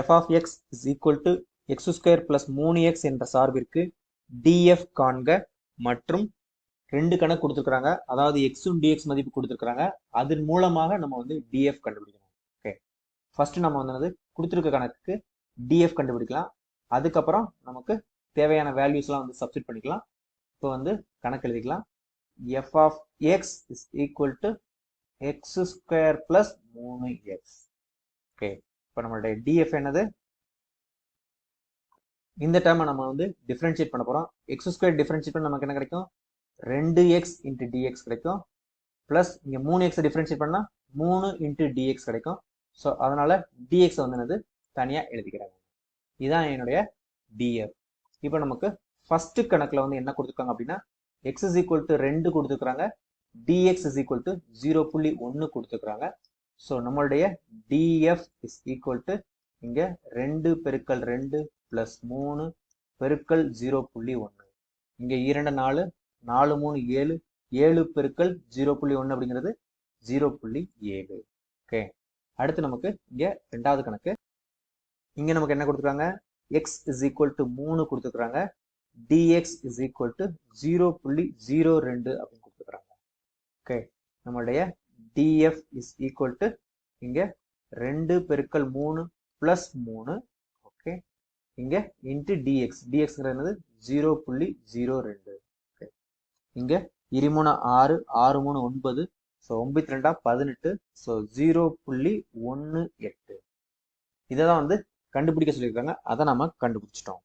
F of x is equal to x square plus மூணு x என்ற சார்பிற்கு DF காண்க மற்றும் ரெண்டு கணக்கு கொடுத்துருக்குறாங்க. அதாவது எக்ஸும் டிஎக்ஸ் மதிப்பு கொடுத்துருக்குறாங்க. அதன் மூலமாக நம்ம வந்து டிஎஃப் கண்டுபிடிக்கணும். ஓகே ஃபர்ஸ்ட் நம்ம வந்து கொடுத்துருக்க கணக்குக்கு டிஎஃப் கண்டுபிடிக்கலாம். அதுக்கப்புறம் நமக்கு தேவையான வேல்யூஸ்லாம் வந்து சப்ஸ்டிட் பண்ணிக்கலாம். இப்போ வந்து கணக்கு எழுதிக்கலாம். F of x is equal to x square plus மூணு எக்ஸ் ஓகே இப்போ நம்மளுடைய டிஎஃப் என்னது? இந்த டேர்மை நம்ம வந்து டிஃப்ரென்ஷியேட் பண்ண போகிறோம் எக்ஸ் ஸ்கொயர் டிஃப்ரென்ஷியேட் பண்ண நமக்கு என்ன கிடைக்கும்? ரெண்டு எக்ஸ் இன்ட்டு டிஎக்ஸ் கிடைக்கும். ப்ளஸ் இங்கே மூணு எக்ஸை டிஃப்ரென்ஷியேட் பண்ணால் மூணு இன்ட்டு டிஎக்ஸ் கிடைக்கும். ஸோ அதனால் டிஎக்ஸ் வந்து என்னது? தனியாக எழுதிக்கிறாங்க. இதுதான் என்னுடைய டிஎஃப் இப்போ நமக்கு ஃபஸ்ட்டு கணக்கில் வந்து என்ன கொடுத்துருக்காங்க அப்படின்னா எக்ஸ் இஸ் ஈக்குவல் டு ரெண்டு கொடுத்துருக்காங்க d x is equal to zero புள்ளி ஒன்று கொடுத்துருக்காங்க ஸோ நம்மளுடைய டிஎஃப் இஸ் ஈக்குவல் டு இங்கே ரெண்டு பெருக்கல் ரெண்டு ப்ளஸ் மூணு பெருக்கல் ஜீரோ புள்ளி ஒன்று இங்கே இரண்டு நாலு நாலு மூணு ஏழு ஏழு பெருக்கல் ஜீரோ புள்ளி ஒன்று அப்படிங்கிறது ஜீரோ புள்ளி ஏழு. ஓகே அடுத்து நமக்கு இங்கே ரெண்டாவது கணக்கு. இங்கே நமக்கு என்ன கொடுத்துருக்காங்க? எக்ஸ் இஸ் ஈக்குவல் டு மூணு கொடுத்துருக்குறாங்க d x is equal to zero புள்ளி ஜீரோ ரெண்டு அப்படின்னு கொடுத்துருக்குறாங்க ஓகே நம்மளுடைய டிஎஃப் இஸ் ஈக்குவல் டு இங்கே ரெண்டு பெருக்கல் மூணு ப்ளஸ் மூணு ஓகே இங்கே இன்ட்டு டிஎக்ஸ் டிஎக்ஸ்ங்கிறது ஜீரோ புள்ளி ஜீரோ ரெண்டு ஓகே இங்கே இருமூணு ஆறு ஆறு மூணு ஒன்பது ஸோ ஒன்பத்தி ரெண்டா பதினெட்டு ஸோ ஜீரோ புள்ளி ஒன்று எட்டு. இதை தான் வந்து கண்டுபிடிக்க சொல்லியிருக்காங்க. அதை நம்ம கண்டுபிடிச்சிட்டோம்.